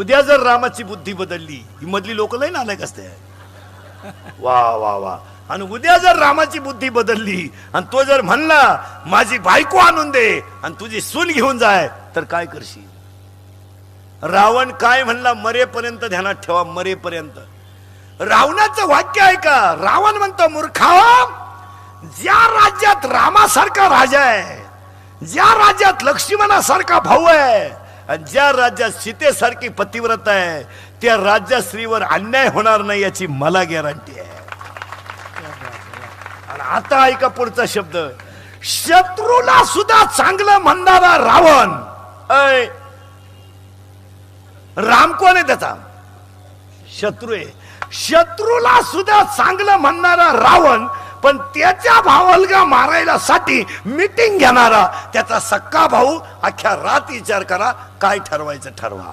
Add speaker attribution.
Speaker 1: उद्या जर रामाची बुद्धी बदलली ही मधली लोक लय नालायक असते. वा वा वा. आणि उद्या जर रामाची बुद्धी बदलली आणि तो जर म्हणला माझी बायको आणून दे आणि तुझी सून घेऊन जाय तर काय करशील? रावण काय म्हणला मरेपर्यंत ध्यानात ठेवा मरेपर्यंत. रावणाचं वाक्य आहे का रावण म्हणतो मूर्खा ज्या राज्यात रामासारखा राजा आहे ज्या राज्यात लक्ष्मणासारखा भाऊ आहे आणि ज्या राज्यात सीतेसारखी पतिव्रत आहे त्या राज्यात स्त्रीवर अन्याय होणार नाही याची मला गॅरंटी आहे. आणि आता ऐका पुढचा शब्द. शत्रूला सुद्धा चांगलं म्हणणारा रावण. अय राम कोण आहे त्याचा? शत्रू आहे. शत्रूला सुद्धा चांगलं म्हणणारा रावण पण त्याच्या भावलगा मारायला साठी मिटिंग घेणारा त्याचा सक्का भाऊ अख्ख्या रात विचार करा काय ठरवायचं ठरवा.